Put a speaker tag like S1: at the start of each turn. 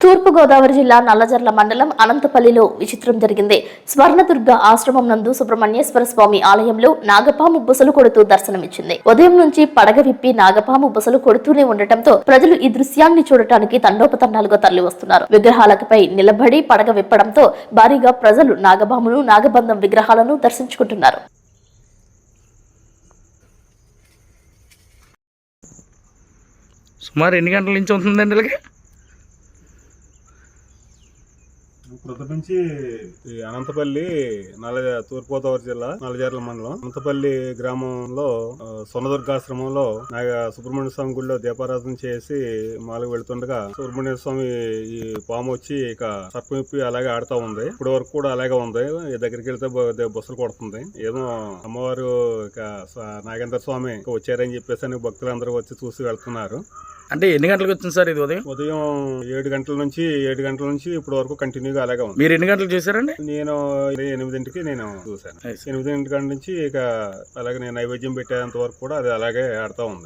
S1: తూర్పుగోదావరి జిల్లా నల్లజర్ల మండలం అనంతపల్లిలో విచిత్రం జరిగింది. స్వర్ణదుర్గ ఆశ్రమం నందు సుబ్రహ్మణ్యేశ్వర స్వామి ఆలయంలో నాగపాము బుసలు కొడుతూ దర్శనమిచ్చింది. ఉదయం నుంచి పడగ విప్పి నాగపాము బుసలు కొడుతూనే ఉండటంతో ప్రజలు ఈ దృశ్యాన్ని చూడటానికి తండోపతండాలుగా తరలివస్తున్నారు. విగ్రహాలపై నిలబడి పడగ విప్పడంతో భారీగా ప్రజలు నాగపామును నాగబంధం విగ్రహాలను దర్శించుకుంటున్నారు.
S2: సుమారు ఎన్ని గంటల నుంచి ఉంటుందండి ఇలాగే?
S3: ప్రతిపించి ఈ అనంతపల్లి నల్ల తూర్పుగోదావరి జిల్లా నల్లజర్ల మండలం. అనంతపల్లి గ్రామంలో సొన్నదుర్గాశ్రమంలో నాగ సుబ్రహ్మణ్య స్వామి గుడిలో దీపారాధన చేసి మాలకు వెళుతుండగా సుబ్రహ్మణ్య స్వామి ఈ పాము వచ్చి ఇక సర్పం ఇప్పి అలాగే ఆడుతా ఉంది. ఇప్పటి వరకు కూడా అలాగే ఉంది. ఈ దగ్గరికి వెళ్తే బస్సులు కొడుతుంది. ఏదో అమ్మవారు ఇక నాగేంద్ర స్వామి వచ్చారని చెప్పేసి అని భక్తులందరూ వచ్చి చూసి వెళ్తున్నారు.
S2: అంటే ఎన్ని గంటలకు వచ్చింది సార్ ఇది ఉదయం?
S3: ఉదయం ఏడు గంటల నుంచి ఏడు గంటల నుంచి ఇప్పటి వరకు కంటిన్యూగా అలాగే ఉంది.
S2: మీరు ఎన్ని గంటలకు చేశారండి?
S3: నేను ఎనిమిదింటికి నేను చూశాను.
S2: Nice.
S3: ఎనిమిదింటి కాడ నుంచి ఇక అలాగే నేను నైవేద్యం పెట్టేంత వరకు కూడా అది అలాగే ఆడుతూ ఉంది.